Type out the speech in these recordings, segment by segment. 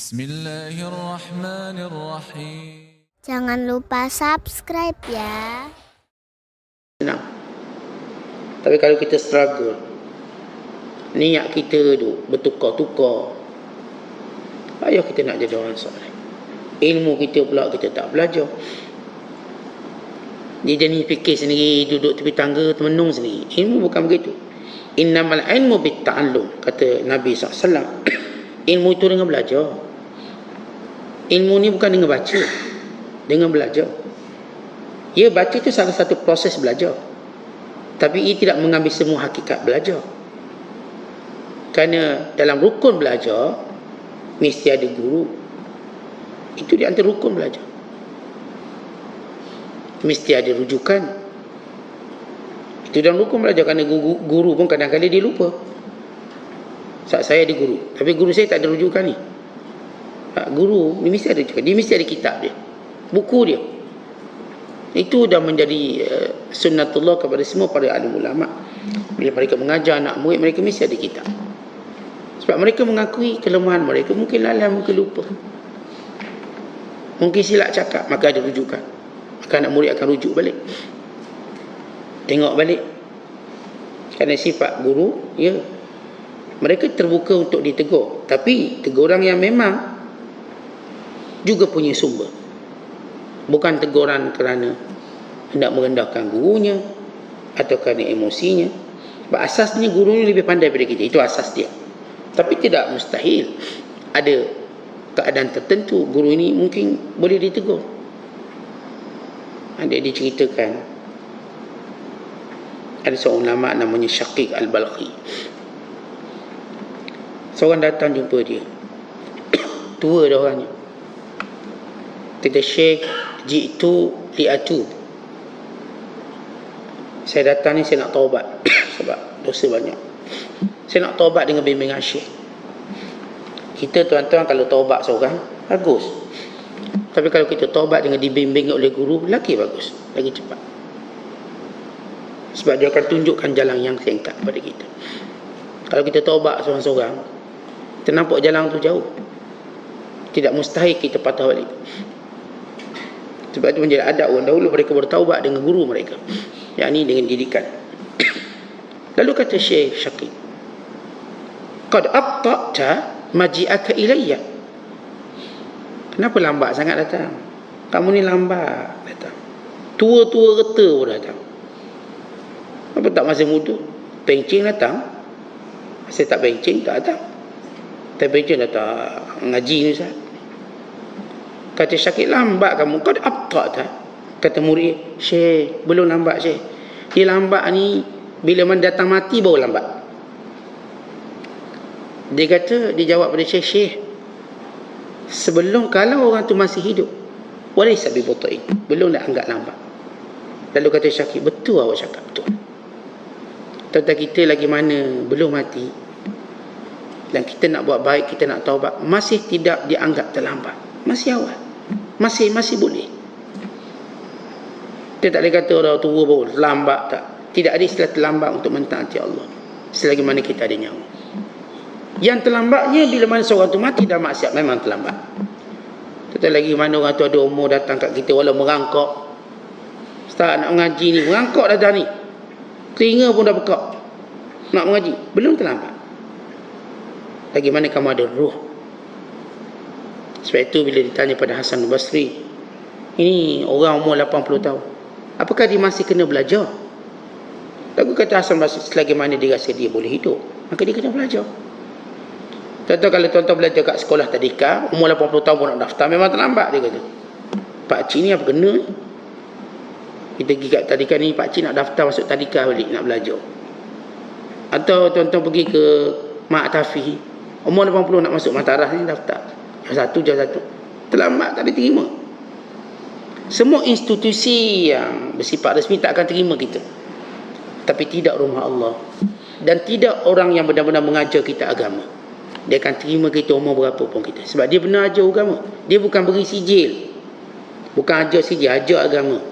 Bismillahirrahmanirrahim. Jangan lupa subscribe ya. senang. Tapi kalau kita struggle, niat kita tu bertukar-tukar, ayah kita nak jadi orang soleh. Ilmu kita pula kita tak belajar. Dia jadi fikir sendiri, duduk tepi tangga, termenung sendiri. Ilmu bukan begitu. Innamal ilmu bitta'allum, kata Nabi SAW. ilmu itu dengan belajar. Ilmu ni bukan dengan baca. Dengan belajar. Ya baca itu salah satu proses belajar. Tapi ia tidak mengambil semua hakikat belajar. Kerana dalam rukun belajar, mesti ada guru. Itu di antara rukun belajar. Mesti ada rujukan. Itu dalam rukun belajar. Kerana guru, guru pun kadang-kadang dia lupa. Saat saya ada guru. Tapi guru saya tak ada rujukan ni. Guru, ni mesti ada rujukan. Dia mesti ada kitab dia. Buku dia. Itu dah menjadi uh, sunnatullah kepada semua para alim ulama. Bila mereka mengajar anak murid, mereka mesti ada kitab. Sebab mereka mengakui kelemahan mereka. Mungkin lalai, mungkin lupa. Mungkin silap cakap, maka ada rujukan. Maka anak murid akan rujuk balik. Tengok balik. Kerana sifat guru, ya. Mereka terbuka untuk ditegur. Tapi teguran yang memang juga punya sumber. Bukan teguran kerana hendak merendahkan gurunya atau kerana emosinya. Sebab asasnya guru ni lebih pandai daripada kita. Itu asas dia. Tapi tidak mustahil. Ada keadaan tertentu guru ini mungkin boleh ditegur. Ada diceritakan ada seorang ulama namanya Syaqiq Al-Balqi. Seorang datang jumpa dia. Tua dah orangnya. Kata Syekh, jitu li'atu. Saya datang ni saya nak taubat sebab dosa banyak. Saya nak taubat dengan bimbingan Syekh. Kita tuan-tuan kalau taubat seorang, bagus. Tapi kalau kita taubat dengan dibimbing oleh guru, lagi bagus. Lagi cepat. Sebab dia akan tunjukkan jalan yang singkat kepada kita. Kalau kita taubat seorang-seorang, kita nampak jalan tu jauh. Tidak mustahil kita patah balik. Sebab itu menjadi adab orang dahulu mereka bertaubat dengan guru mereka. Yang ini dengan didikan. Lalu kata Syekh Syakir. Qad abta'ta maji'aka ilayya. Kenapa lambat sangat datang? Kamu ni lambat datang. Tua-tua reta pun datang. Apa tak masih muda? Pencing datang. Saya tak pencing, tak datang. Tak pencing datang ngaji ni Ustaz. Kata Syakir lambat kamu. Kau dah abtak tak? Kata murid, Syekh, belum lambat Syekh. Dia lambat ni, bila mana datang mati baru lambat. Dia kata, dia jawab pada Syekh, Syekh, sebelum kalau orang tu masih hidup, boleh sabi butain. Belum nak anggap lambat. Lalu kata Syakir, betul awak cakap, betul. Tentang kita lagi mana belum mati, dan kita nak buat baik, kita nak taubat, masih tidak dianggap terlambat. Masih awal. Masih masih boleh. Kita tak boleh kata orang tua baru lambat tak. Tidak ada istilah terlambat untuk mentaati Allah. Selagi mana kita ada nyawa. Yang terlambatnya bila mana seorang tu mati dah maksiat memang terlambat. Kita lagi mana orang tu ada umur datang kat kita walau merangkak. Ustaz nak mengaji ni, merangkak dah ni. Telinga pun dah bekak. Nak mengaji, belum terlambat. Lagi mana kamu ada roh. Sebab itu bila ditanya pada Hasan Basri, ini orang umur 80 tahun. Apakah dia masih kena belajar? Lagu kata Hasan Basri, selagi mana dia rasa dia boleh hidup, maka dia kena belajar. Contoh kalau tuan-tuan belajar kat sekolah tadika, umur 80 tahun pun nak daftar, memang terlambat dia kata. Pak Cik ni apa kena ni? Kita pergi kat tadika ni, Pak Cik nak daftar masuk tadika balik, nak belajar. Atau tuan-tuan pergi ke Mak Tafi, umur 80 nak masuk Mataras ni daftar. Satu, jam satu. Terlambat tak diterima. Semua institusi yang bersifat resmi tak akan terima kita. Tapi tidak rumah Allah. Dan tidak orang yang benar-benar mengajar kita agama. Dia akan terima kita umur berapa pun kita. Sebab dia benar ajar agama. Dia bukan beri sijil. Bukan ajar sijil, ajar agama.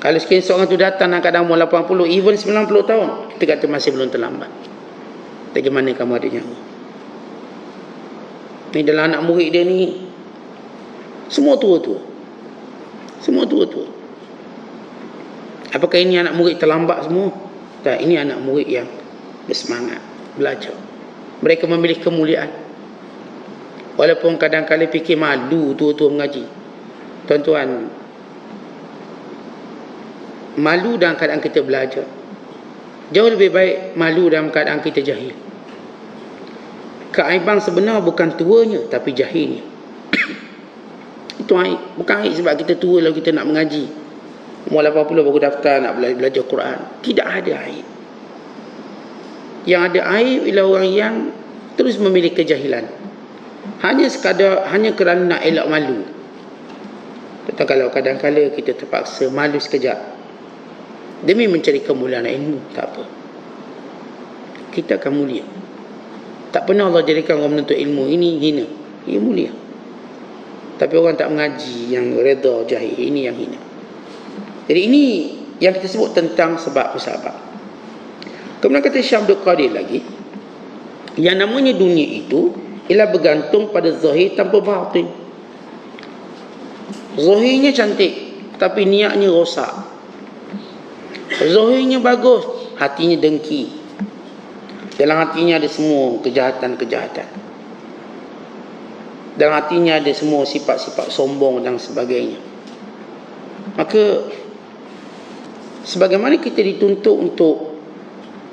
Kalau sekian seorang tu datang nak kadang umur 80, even 90 tahun, kita kata masih belum terlambat. Bagaimana kamu ada nyawa? Ni dalam anak murid dia ni semua tua-tua. Semua tua-tua. Apakah ini anak murid terlambat semua? Tak, ini anak murid yang bersemangat belajar. Mereka memilih kemuliaan. Walaupun kadang-kadang fikir malu tua-tua mengaji. Tuan-tuan, malu dalam keadaan kita belajar. Jauh lebih baik malu dalam keadaan kita jahil. Keaiban sebenar bukan tuanya tapi jahilnya. Itu aib. Bukan aib sebab kita tua lalu kita nak mengaji. Umur 80 baru daftar nak belajar, belajar Quran. Tidak ada aib. Yang ada aib ialah orang yang terus memilih kejahilan. Hanya sekadar, hanya kerana nak elak malu. Tentang kalau kadang-kadang kita terpaksa malu sekejap. Demi mencari kemuliaan ilmu. Tak apa. Kita akan mulia. Tak pernah Allah jadikan orang menuntut ilmu ini hina. Ia mulia. Tapi orang tak mengaji yang reda jahil. Ini yang hina. Jadi ini yang kita sebut tentang sebab bersabab. Kemudian kata Syekh Abdul Qadir lagi. Yang namanya dunia itu ialah bergantung pada zahir tanpa batin. Zahirnya cantik. Tapi niatnya rosak. Zahirnya bagus. Hatinya dengki. Dalam hatinya ada semua kejahatan-kejahatan. Dalam hatinya ada semua sifat-sifat sombong dan sebagainya. Maka sebagaimana kita dituntut untuk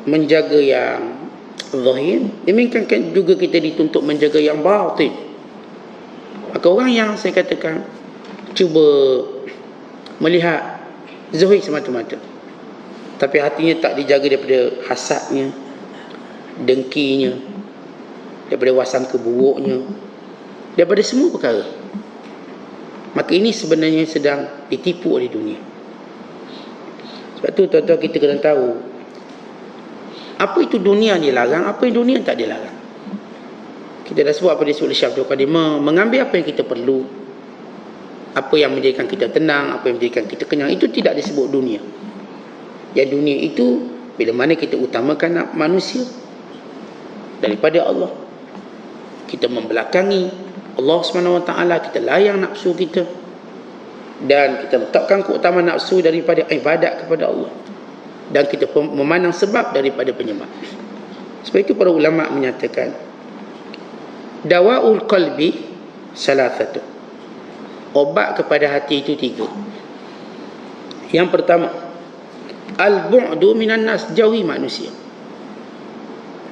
menjaga yang zahir, demikian kan juga kita dituntut menjaga yang batin. Maka orang yang saya katakan cuba melihat zahir semata-mata. Tapi hatinya tak dijaga daripada hasadnya, dengkinya daripada wasan keburuknya daripada semua perkara. Maka ini sebenarnya sedang ditipu oleh dunia. Sebab tu tuan-tuan kita kena tahu apa itu dunia yang dilarang apa yang dunia tak dilarang. Kita dah sebut apa disebut oleh Syekh Abdul Qadir mengambil apa yang kita perlu apa yang menjadikan kita tenang apa yang menjadikan kita kenyang itu tidak disebut dunia. Yang dunia itu bila mana kita utamakan manusia daripada Allah. Kita membelakangi Allah SWT, kita layang nafsu kita dan kita letakkan keutamaan nafsu daripada ibadat kepada Allah dan kita memandang sebab daripada penyebab. Sebab itu para ulama menyatakan dawaul qalbi salah satu obat kepada hati itu tiga. Yang pertama al-bu'du minan nas jauhi manusia.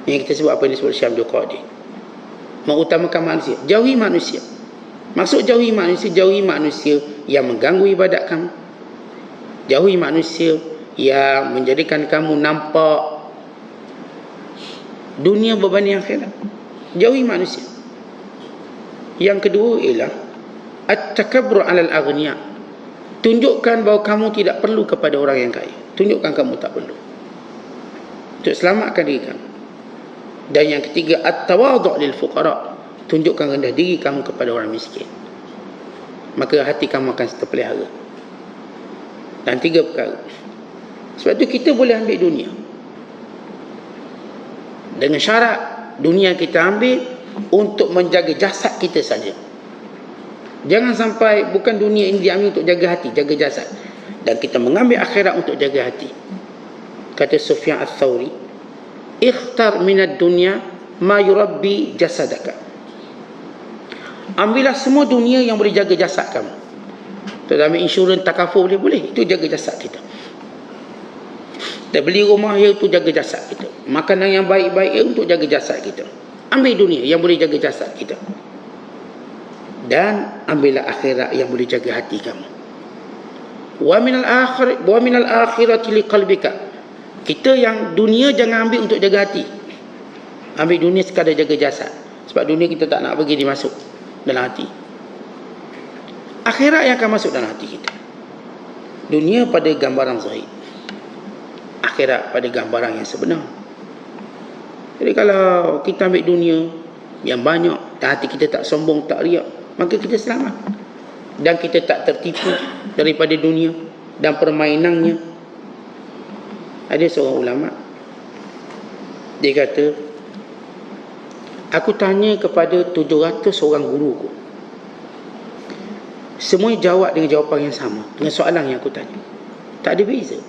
Yang kita sebut apa yang disebut Syekh Abdul Qadir. Mengutamakan manusia. Jauhi manusia. Maksud jauhi manusia, jauhi manusia yang mengganggu ibadat kamu. Jauhi manusia yang menjadikan kamu nampak dunia berbanding akhirat. Jauhi manusia. Yang kedua ialah at-takabbur 'alal aghniya. Tunjukkan bahawa kamu tidak perlu kepada orang yang kaya. Tunjukkan kamu tak perlu. Untuk selamatkan diri kamu. Dan yang ketiga at-tawadhu' lil fuqara. Tunjukkan rendah diri kamu kepada orang miskin. Maka hati kamu akan terpelihara. Dan tiga perkara. Sebab itu kita boleh ambil dunia. Dengan syarat dunia kita ambil untuk menjaga jasad kita saja. Jangan sampai bukan dunia ini diambil untuk jaga hati, jaga jasad. Dan kita mengambil akhirat untuk jaga hati. Kata Sufyan Al-Thawri, ikhtar minat dunia ma yurabbi jasadaka. Ambillah semua dunia yang boleh jaga jasad kamu. Kita ambil insurans takaful boleh boleh. Itu jaga jasad kita. Kita beli rumah ya itu jaga jasad kita. Makanan yang baik-baik ya untuk jaga jasad kita. Ambil dunia yang boleh jaga jasad kita. Dan ambillah akhirat yang boleh jaga hati kamu. Wa minal akhir wa minal akhirati liqalbika kita yang dunia jangan ambil untuk jaga hati. Ambil dunia sekadar jaga jasad. Sebab dunia kita tak nak bagi dia masuk dalam hati. Akhirat yang akan masuk dalam hati kita. Dunia pada gambaran zahir. Akhirat pada gambaran yang sebenar. Jadi kalau kita ambil dunia yang banyak dan hati kita tak sombong, tak riak, maka kita selamat. Dan kita tak tertipu daripada dunia dan permainannya ada seorang ulama dia kata Aku tanya kepada 700 orang guruku. Semua jawab dengan jawapan yang sama. Dengan soalan yang aku tanya. Tak ada beza.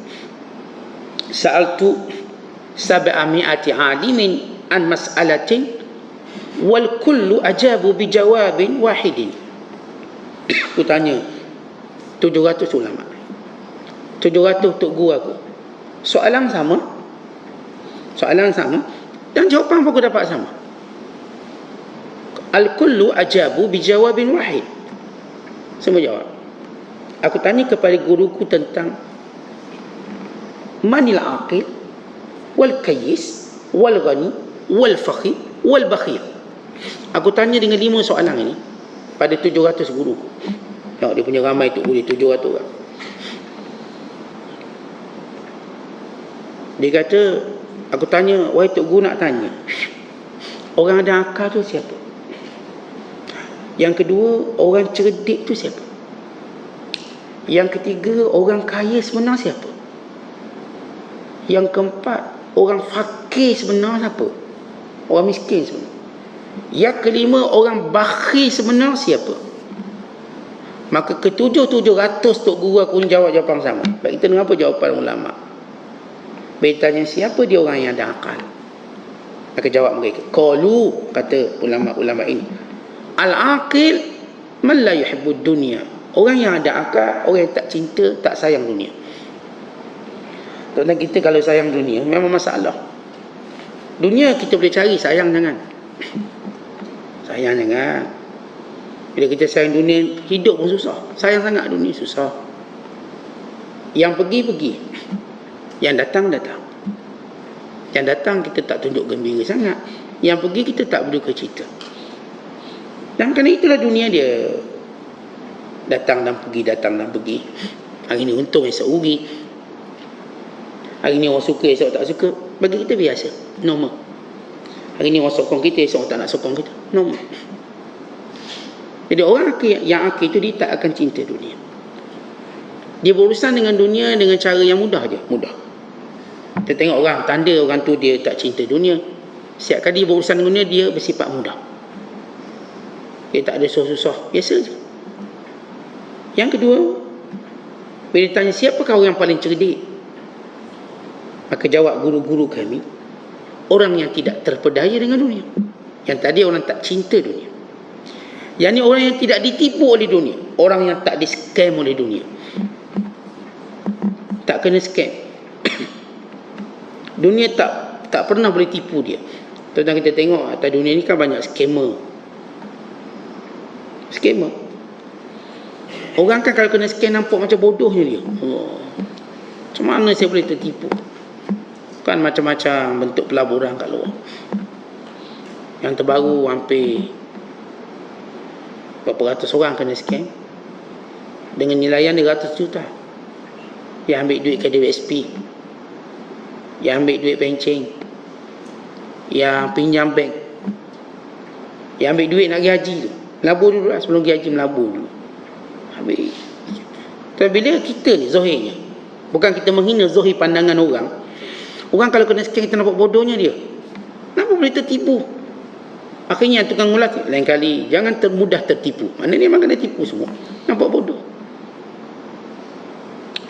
Sa'altu sab'ami'ati alimin an mas'alatin wal kullu ajabu bi jawabin wahidin. Aku tanya 700 ulama. 700 untuk guru aku. Soalan sama. Soalan sama dan jawapan aku dapat sama. Al kullu ajabu bi jawabin wahid. Semua jawab. Aku tanya kepada guruku tentang manil aqil wal kayyis wal ghani wal fakhi wal bakhil. Aku tanya dengan lima soalan ini pada 700 guruku. Tengok dia punya ramai tu guru 700 orang. Dia kata, aku tanya, wahai Tok Guru nak tanya. Orang ada akal tu siapa? Yang kedua, orang cerdik tu siapa? Yang ketiga, orang kaya sebenar siapa? Yang keempat, orang fakir sebenar siapa? Orang miskin sebenar. Yang kelima, orang bakhil sebenar siapa? Maka ketujuh tujuh ratus Tok Guru aku jawab jawapan sama. Baik kita dengar apa jawapan ulama' Bertanya siapa dia orang yang ada akal? Maka jawab mereka. Qalu kata ulama-ulama ini. Al-aqil man la yuhibbud dunya. Orang yang ada akal, orang yang tak cinta, tak sayang dunia. Tuan kita kalau sayang dunia memang masalah. Dunia kita boleh cari, sayang jangan. Sayang jangan. Bila kita sayang dunia, hidup pun susah. Sayang sangat dunia susah. Yang pergi pergi. Yang datang datang. Yang datang kita tak tunjuk gembira sangat. Yang pergi kita tak berduka cita. Dan kerana itulah dunia dia. Datang dan pergi, datang dan pergi. Hari ini untung, esok rugi. Hari ini orang suka, esok tak suka. Bagi kita biasa. Normal. Hari ini orang sokong kita, esok tak nak sokong kita. Normal. Jadi orang yang akhir itu dia tak akan cinta dunia. Dia berurusan dengan dunia dengan cara yang mudah je. Mudah. Kita tengok orang, tanda orang tu dia tak cinta dunia. Setiap kali berurusan dunia, dia bersifat mudah. Dia tak ada susah-susah. Biasa je. Yang kedua, bila ditanya siapakah orang yang paling cerdik? Maka jawab guru-guru kami, orang yang tidak terpedaya dengan dunia. Yang tadi orang tak cinta dunia. Yang ni orang yang tidak ditipu oleh dunia. Orang yang tak di scam oleh dunia. Tak kena scam. Dunia tak tak pernah boleh tipu dia. Tentang kita tengok atas dunia ni kan banyak scammer. Scammer. Orang kan kalau kena scam nampak macam bodohnya dia. Oh. Macam mana saya boleh tertipu? Kan macam-macam bentuk pelaburan kat luar. Yang terbaru hampir berapa ratus orang kena scam. Dengan nilaian 200 juta. Yang ambil duit ke DWSP yang ambil duit pencing. Yang pinjam bank. Yang ambil duit nak pergi haji tu. Melabur dulu lah sebelum pergi haji melabur dulu. Ambil. Tapi bila kita ni zohirnya bukan kita menghina zohir pandangan orang. Orang kalau kena sekian kita nampak bodohnya dia. Kenapa boleh tertipu? Akhirnya tukang ulas lain kali jangan termudah tertipu. Mana ni memang kena tipu semua. Nampak bodoh.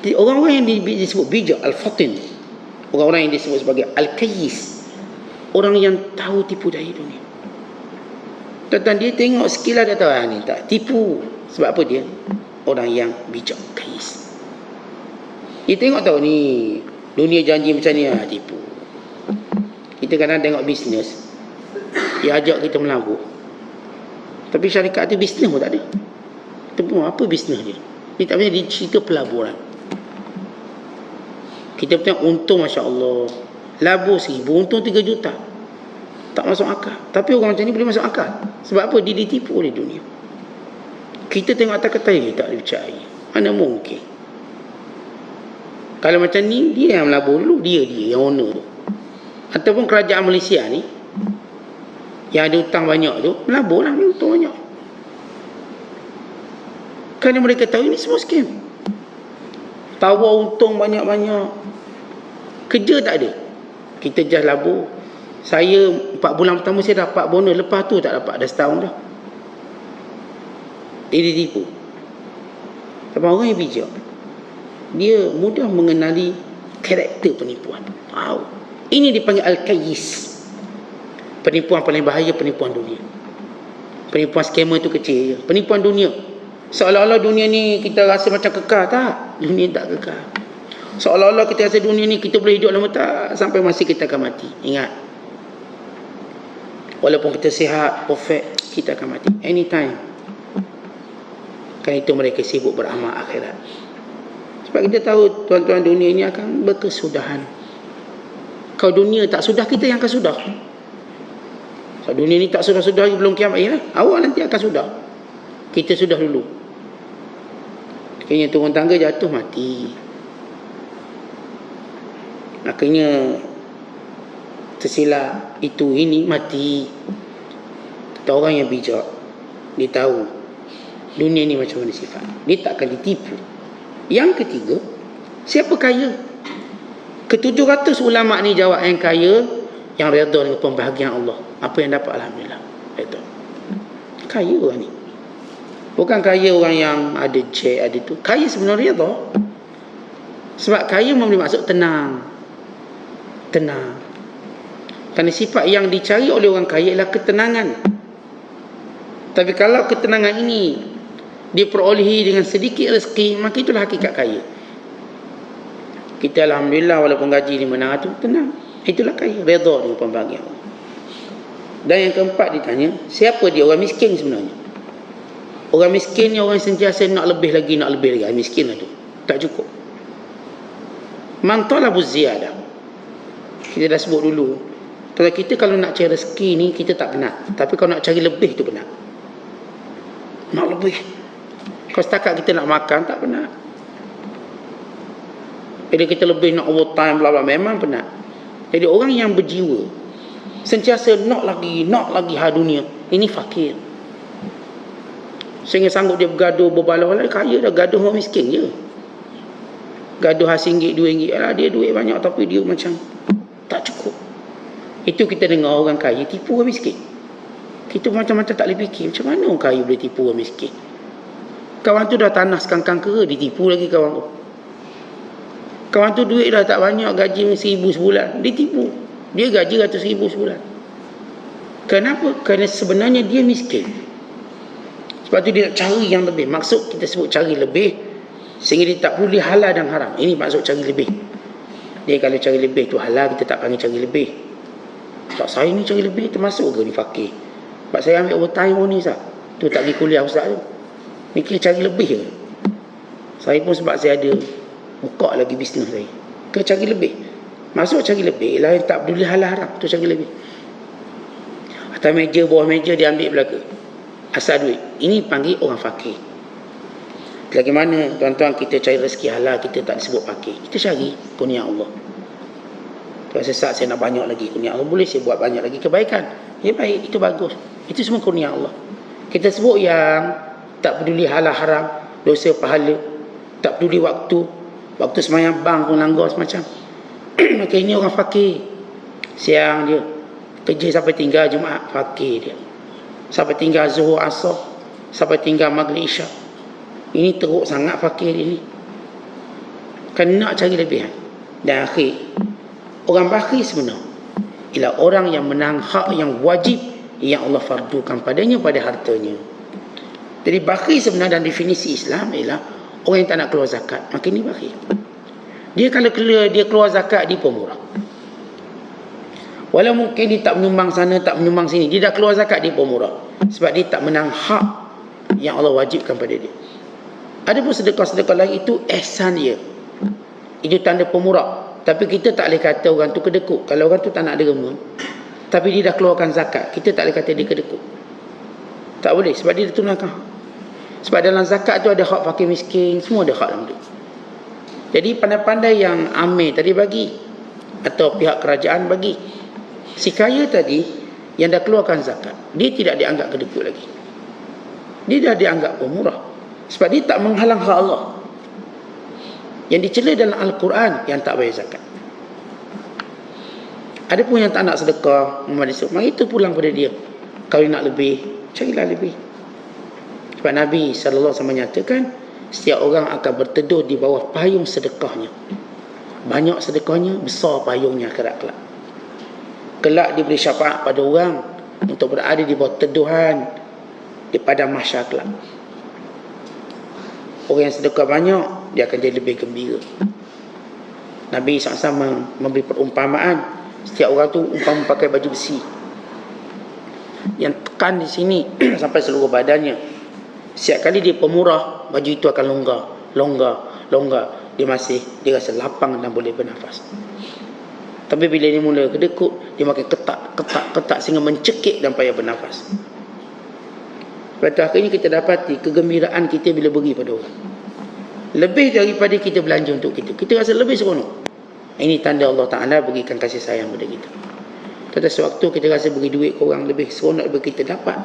Orang-orang yang disebut bijak al-fatin orang-orang yang disebut sebagai al-kayyis. Orang yang tahu tipu daya dunia. Tentang dia tengok sekilas dia tahu ah, ni tak tipu. Sebab apa dia? Orang yang bijak kayis dia tengok tahu ni dunia janji macam ni ah, tipu. Kita kadang tengok bisnes dia ajak kita melabur tapi syarikat tu bisnes pun tak ada. Tepung apa bisnes dia? Dia tak punya dia cerita pelaburan kita tengok untung Masya Allah Labur seribu Untung tiga juta. Tak masuk akal. Tapi orang macam ni boleh masuk akal. Sebab apa? Dia ditipu oleh dunia. Kita tengok atas kata ini Tak boleh percaya Mana mungkin? Kalau macam ni Dia yang melabur dulu. Dia dia yang owner tu. Ataupun kerajaan Malaysia ni Yang ada hutang banyak tu Melabur lah Untung banyak. Kerana mereka tahu Ini semua scam Tawar untung banyak-banyak Kerja tak ada. Kita just labur. Saya 4 bulan pertama saya dapat bonus. Lepas tu tak dapat. Dah setahun dah. Dia ditipu. Tapi orang yang bijak. Dia mudah mengenali karakter penipuan. Wow. Ini dipanggil Al-Kayis. Penipuan paling bahaya penipuan dunia. Penipuan skema tu kecil je. Penipuan dunia. Seolah-olah dunia ni kita rasa macam kekal. Tak. Dunia tak kekal. Seolah-olah kita rasa dunia ni kita boleh hidup lama tak. Sampai masa kita akan mati. Ingat. Walaupun kita sihat, perfect, kita akan mati. Anytime. Kerana itu mereka sibuk beramal akhirat. Sebab kita tahu tuan-tuan dunia ini akan berkesudahan. Kalau dunia tak sudah, kita yang akan sudah. Kalau dunia ini tak sudah-sudah belum kiamat, ya, awak nanti akan sudah. Kita sudah dulu. Akhirnya turun tangga jatuh mati. Akhirnya tersilap itu ini mati. Kata orang yang bijak dia tahu dunia ni macam mana sifat. Dia tak akan ditipu. Yang ketiga siapa kaya? Ke-700 ulama ni jawab yang kaya yang redha dengan pembahagian Allah. Apa yang dapat? Alhamdulillah. Itu kaya orang ni bukan kaya orang yang ada jet ada tu kaya sebenarnya tu sebab kaya memberi maksud tenang tenang kerana sifat yang dicari oleh orang kaya ialah ketenangan. Tapi kalau ketenangan ini diperolehi dengan sedikit rezeki, maka itulah hakikat kaya. Kita Alhamdulillah walaupun gaji di mana itu tenang. Itulah kaya. Redha dengan pembagian Dan yang keempat ditanya, siapa dia orang miskin sebenarnya? Orang miskin ni orang sentiasa nak lebih lagi, nak lebih lagi. Miskin itu. Tak cukup. Man talabu ziyadah. Kita dah sebut dulu. Kalau kita kalau nak cari rezeki ni kita tak penat. Tapi kalau nak cari lebih tu penat. Nak lebih. Kalau setakat kita nak makan tak penat. Bila kita lebih nak overtime bla bla memang penat. Jadi orang yang berjiwa sentiasa nak lagi, nak lagi hal dunia. Ini fakir. Sehingga sanggup dia bergaduh berbalau kaya dah gaduh orang miskin je. Gaduh RM1, RM2 lah dia duit banyak tapi dia macam tak cukup. Itu kita dengar orang kaya tipu orang miskin. Kita macam-macam tak boleh fikir. Macam mana orang kaya boleh tipu orang miskin? Kawan tu dah tanah sekangkang kera, ditipu lagi kawan tu. Kawan tu duit dah tak banyak, gaji seribu sebulan. Ditipu. Dia gaji ratus ribu sebulan. Kenapa? Kerana sebenarnya dia miskin. Sebab tu dia nak cari yang lebih. Maksud kita sebut cari lebih. Sehingga dia tak perlu halal dan haram. Ini maksud cari lebih. Dia kalau cari lebih tu halal, kita tak panggil cari lebih. Tak saya ni cari lebih termasuk ke ni fakir. Sebab saya ambil overtime pun ni Ustaz. Tu tak pergi kuliah Ustaz tu. Mikir cari lebih ke. Saya pun sebab saya ada buka lagi bisnes saya. Ke cari lebih. Masuk cari lebih yang tak peduli halal haram. Tu cari lebih. Atas meja, bawah meja dia ambil belaka. Asal duit. Ini panggil orang fakir. Bagaimana tuan-tuan kita cari rezeki halal kita tak disebut fakir. Kita cari kurnia Allah. Kalau sesak saya nak banyak lagi kurnia Allah boleh saya buat banyak lagi kebaikan. Ya baik, itu bagus. Itu semua kurnia Allah. Kita sebut yang tak peduli halal haram, dosa pahala, tak peduli waktu, waktu semayang bang pun langgar semacam. Maka ini orang fakir. Siang dia kerja sampai tinggal Jumaat fakir dia. Sampai tinggal Zuhur Asar, sampai tinggal Maghrib Isyak. Ini teruk sangat fakir ini. Kan nak cari lebihan. Dan akhir Orang bakhil sebenar ialah orang yang menang hak yang wajib yang Allah fardukan padanya pada hartanya. Jadi bakhil sebenar dan definisi Islam ialah orang yang tak nak keluar zakat. Maka ini bakhil. Dia kalau keluar, dia keluar zakat, dia pemurah. Walau mungkin dia tak menyumbang sana, tak menyumbang sini. Dia dah keluar zakat, dia pemurah. Sebab dia tak menang hak yang Allah wajibkan pada dia. Ada pun sedekah-sedekah lain itu ihsan dia. Itu tanda pemurah. Tapi kita tak boleh kata orang tu kedekut. Kalau orang tu tak nak derma. Tapi dia dah keluarkan zakat. Kita tak boleh kata dia kedekut. Tak boleh. Sebab dia tunangkan. Sebab dalam zakat tu ada hak fakir miskin. Semua ada hak dalam tu. Jadi pandai-pandai yang amir tadi bagi. Atau pihak kerajaan bagi. Si kaya tadi yang dah keluarkan zakat. Dia tidak dianggap kedekut lagi. Dia dah dianggap pemurah. Sebab dia tak menghalang hak Allah yang dicela dalam Al-Quran yang tak bayar zakat. Ada pun yang tak nak sedekah, sedekah, maka itu pulang pada dia. Kalau nak lebih, carilah lebih. Sebab Nabi SAW menyatakan, setiap orang akan berteduh di bawah payung sedekahnya. Banyak sedekahnya, besar payungnya akhirat kelak. Diberi syafaat pada orang untuk berada di bawah teduhan di padang mahsyar kelak. Orang yang sedekah banyak, dia akan jadi lebih gembira. Nabi SAW memberi perumpamaan. Setiap orang tu umpama pakai baju besi. Yang tekan di sini sampai seluruh badannya. Setiap kali dia pemurah, baju itu akan longgar. Longgar, longgar. Dia masih, dia rasa lapang dan boleh bernafas. Tapi bila dia mula kedekut, dia makin ketak, ketak, ketak sehingga mencekik dan payah bernafas. Pada akhirnya kita dapati kegembiraan kita bila beri pada orang. Lebih daripada kita belanja untuk kita. Kita rasa lebih seronok. Ini tanda Allah Ta'ala berikan kasih sayang pada kita. Pada sewaktu kita rasa beri duit ke orang lebih seronok daripada kita dapat.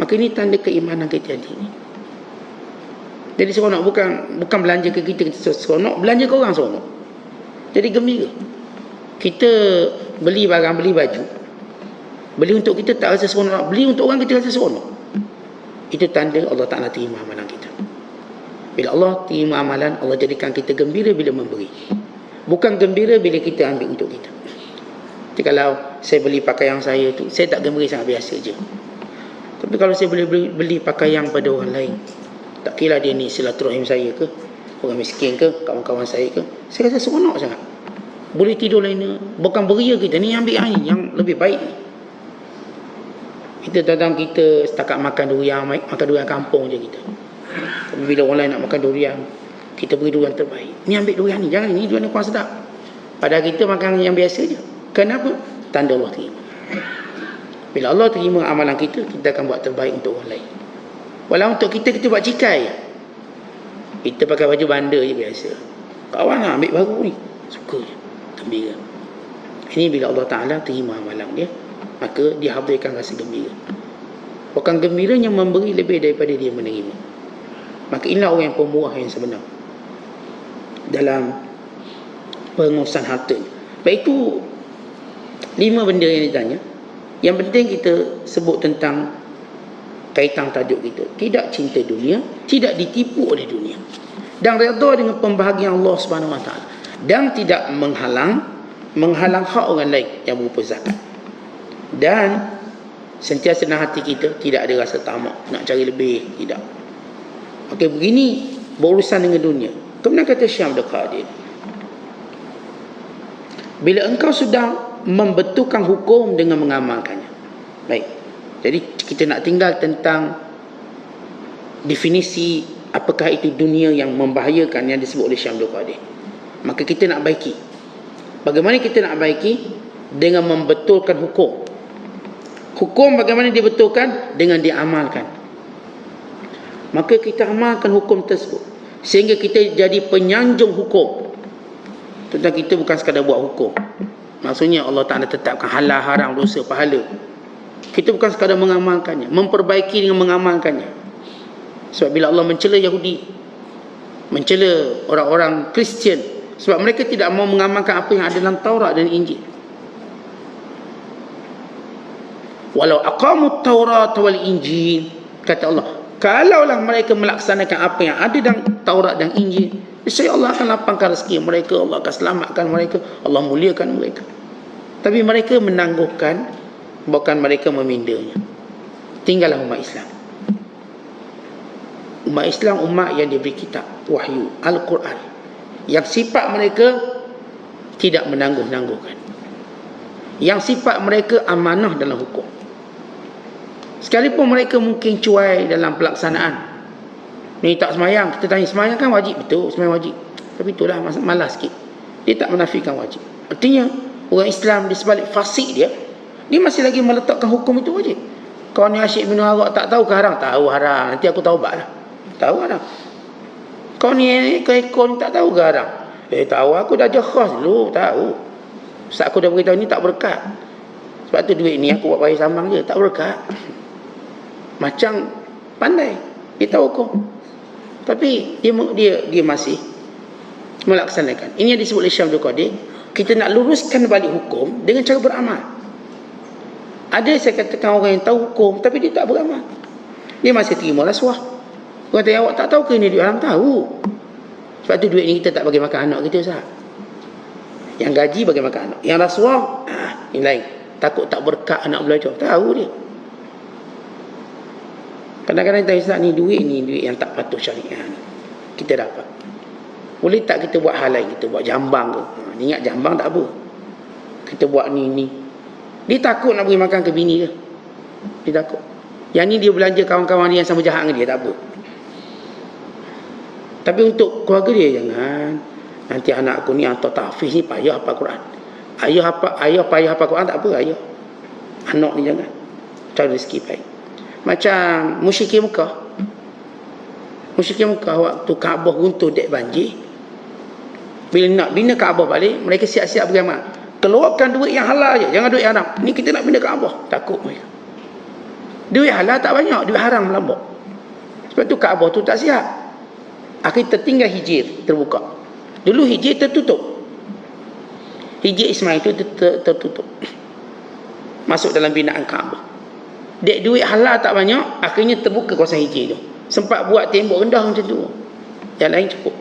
Maka ini tanda keimanan kita yang tinggi. Jadi seronok bukan bukan belanja ke kita, kita seronok. Belanja ke orang seronok. Jadi gembira. Kita beli barang, beli baju. Beli untuk kita tak rasa seronok. Beli untuk orang kita rasa seronok. Itu tanda Allah Ta'ala terima amalan kita. Bila Allah terima amalan, Allah jadikan kita gembira bila memberi. Bukan gembira bila kita ambil untuk kita. Jadi kalau saya beli pakaian saya tu, saya tak gembira sangat biasa je. Tapi kalau saya boleh beli, beli pakaian pada orang lain, tak kira dia ni silaturahim saya ke, orang miskin ke, kawan-kawan saya ke, saya rasa seronok sangat. Boleh tidur lain bukan beria kita ni ambil yang, yang lebih baik. Kita datang kita setakat makan durian, makan durian kampung je kita. Tapi bila orang lain nak makan durian, kita beri durian terbaik. Ni ambil durian ni, jangan ni durian ni kurang sedap. Padahal kita makan yang biasa je. Kenapa? Tanda Allah terima. Bila Allah terima amalan kita, kita akan buat terbaik untuk orang lain. Walau untuk kita, kita buat cikai. Kita pakai baju bandar je biasa. Kawan nak ambil baru ni. Suka je. Gembira. Ini bila Allah Ta'ala terima amalan dia maka dihadirkan rasa gembira. Bukan gembiranya memberi lebih daripada dia menerima. Maka inilah orang yang pemurah yang sebenar. Dalam pengurusan harta. Baik itu lima benda yang ditanya. Yang penting kita sebut tentang kaitan tajuk kita. Tidak cinta dunia, tidak ditipu oleh dunia. Dan redha dengan pembahagian Allah Subhanahu Wa Taala. Dan tidak menghalang menghalang hak orang lain yang berupa zakat. Dan sentiasa dalam hati kita tidak ada rasa tamak nak cari lebih tidak. Okey begini berurusan dengan dunia. Kemudian kata Syam Abdul Qadir bila engkau sudah membetulkan hukum dengan mengamalkannya. Baik. Jadi kita nak tinggal tentang definisi apakah itu dunia yang membahayakan yang disebut oleh Syam Qadir maka kita nak baiki bagaimana kita nak baiki dengan membetulkan hukum Hukum bagaimana dibetulkan? Dengan diamalkan. Maka kita amalkan hukum tersebut. Sehingga kita jadi penyanjung hukum. Tentang kita bukan sekadar buat hukum. Maksudnya Allah Ta'ala tetapkan halal, haram, dosa, pahala. Kita bukan sekadar mengamalkannya. Memperbaiki dengan mengamalkannya. Sebab bila Allah mencela Yahudi. Mencela orang-orang Kristian. Sebab mereka tidak mau mengamalkan apa yang ada dalam Taurat dan Injil. walau aqamu taurat wal injil kata Allah kalaulah mereka melaksanakan apa yang ada dalam Taurat dan Injil saya Allah akan lapangkan rezeki mereka Allah akan selamatkan mereka Allah muliakan mereka. Tapi mereka menangguhkan bukan mereka memindanya tinggallah umat Islam. Umat Islam umat yang diberi kitab wahyu Al-Quran yang sifat mereka tidak menangguh-nangguhkan yang sifat mereka amanah dalam hukum Sekalipun mereka mungkin cuai dalam pelaksanaan. Ni tak semayang. Kita tanya semayang kan wajib. Betul semayang wajib. Tapi itulah malas sikit. Dia tak menafikan wajib. Artinya orang Islam di sebalik fasik dia. Dia masih lagi meletakkan hukum itu wajib. Kau ni asyik minum arak tak tahu ke haram? Tahu haram. Nanti aku tahu lah. Tahu haram. Kau ni kau ekor ni tak tahu haram? Eh tahu aku dah jekhas dulu. Tahu. Saat aku dah beritahu ni tak berkat. Sebab tu duit ni aku buat bayar sambang je. Tak berkat macam pandai dia tahu hukum tapi dia dia dia masih melaksanakan ini yang disebut oleh Abdul Qadir kita nak luruskan balik hukum dengan cara beramal. Ada saya katakan orang yang tahu hukum tapi dia tak beramal. Dia masih terima rasuah. Tanya awak tak tahu ke ini duit haram? Tahu. Sebab tu duit ni kita tak bagi makan anak kita Ustaz. Yang gaji bagi makan anak. Yang rasuah, ah, ini lain. Takut tak berkat anak belajar. Tahu dia. Kadang-kadang kita Ustaz ni duit ni duit yang tak patut syariah. Kita dapat. Boleh tak kita buat hal lain? Kita buat jambang ke? Ha, ingat jambang tak apa. Kita buat ni ni. Dia takut nak beri makan ke bini dia. Dia takut. Yang ni dia belanja kawan-kawan dia yang sama jahat dengan dia. Tak apa. Tapi untuk keluarga dia jangan. Nanti anak aku ni hantar tahfiz ni payah apa Quran. Ayah apa ayah payah apa Quran tak apa ayah. Anak ni jangan. Cari rezeki baik. Macam musyrikin Mekah. Musyrikin Mekah waktu Kaabah runtuh dek banjir. Bila nak bina Kaabah balik, mereka siap-siap beramal. Keluarkan duit yang halal je, jangan duit haram. Ni kita nak bina Kaabah, takut mereka. Duit halal tak banyak, duit haram melambak. Sebab tu Kaabah tu tak siap. Akhir tertinggal hijir terbuka. Dulu hijir tertutup. Hijir Ismail itu ter, ter, tertutup. Masuk dalam binaan Kaabah. Dek duit halal tak banyak, akhirnya terbuka kawasan hijir tu. Sempat buat tembok rendah macam tu. Yang lain cukup.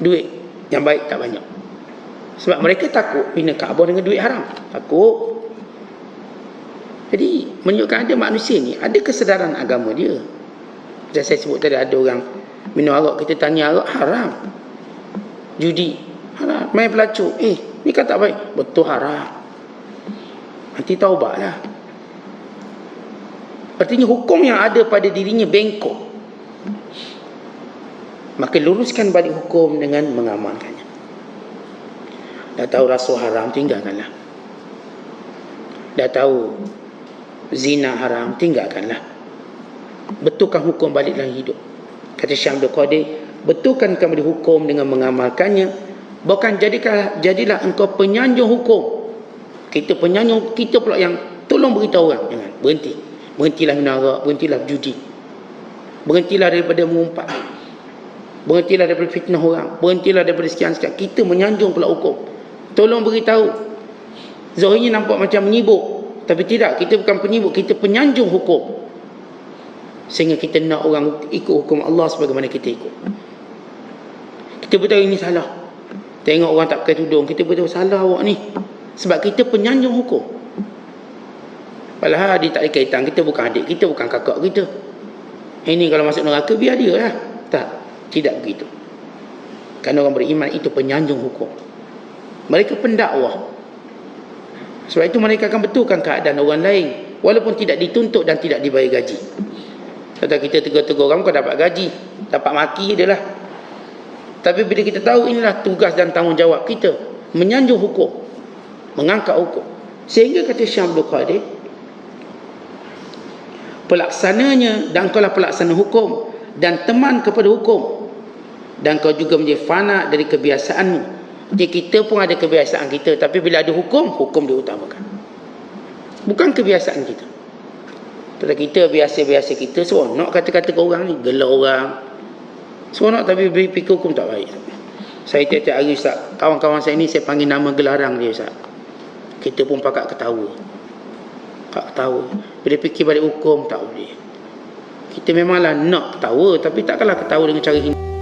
Duit yang baik tak banyak. Sebab mereka takut bina Kaabah dengan duit haram. Takut. Jadi menunjukkan ada manusia ni ada kesedaran agama dia. Macam saya sebut tadi ada orang minum arak kita tanya arak haram. Judi haram. Main pelacur eh ni tak baik. Betul haram. Nanti taubatlah. Artinya hukum yang ada pada dirinya bengkok. Maka luruskan balik hukum dengan mengamalkannya. Dah tahu rasuah haram, tinggalkanlah. Dah tahu zina haram, tinggalkanlah. Betulkan hukum balik dalam hidup. Kata Syekh Abdul Qadir, betulkan kembali hukum dengan mengamalkannya. Bukan jadilah, jadilah engkau penyanjung hukum. Kita penyanjung, kita pula yang tolong beritahu orang. Jangan, berhenti. Berhentilah minum arak, berhentilah judi. Berhentilah daripada mengumpat. Berhentilah daripada fitnah orang. Berhentilah daripada sekian-sekian. Kita menyanjung pula hukum. Tolong beritahu. Zahirnya nampak macam menyibuk. Tapi tidak, kita bukan penyibuk. Kita penyanjung hukum. Sehingga kita nak orang ikut hukum Allah sebagaimana kita ikut. Kita beritahu ini salah. Tengok orang tak pakai tudung. Kita beritahu salah awak ni. Sebab kita penyanjung hukum. Padahal dia tak ada kaitan. Kita bukan adik. Kita bukan kakak kita. Ini kalau masuk neraka biar dia lah. Tak. Tidak begitu. Kerana orang beriman itu penyanjung hukum. Mereka pendakwah. Sebab itu mereka akan betulkan keadaan orang lain. Walaupun tidak dituntut dan tidak dibayar gaji. Kata kita tegur-tegur orang kau dapat gaji. Dapat maki dia lah. Tapi bila kita tahu inilah tugas dan tanggungjawab kita. Menyanjung hukum. Mengangkat hukum. Sehingga kata Syam Abdul Qadir. Pelaksananya dan kau lah pelaksana hukum. Dan teman kepada hukum. Dan kau juga menjadi fana dari kebiasaanmu. Jadi kita pun ada kebiasaan kita. Tapi bila ada hukum, hukum diutamakan. Bukan kebiasaan kita. Kalau kita biasa-biasa kita seronok kata-kata ke orang ni. Gelar orang. Seronok tapi beri fikir hukum tak baik. Saya tiap-tiap hari Ustaz. Kawan-kawan saya ni saya panggil nama gelarang dia Ustaz. Kita pun pakat ketawa. Tak ketawa. Bila fikir balik hukum tak boleh. Kita memanglah nak ketawa. Tapi takkanlah ketawa dengan cara ini.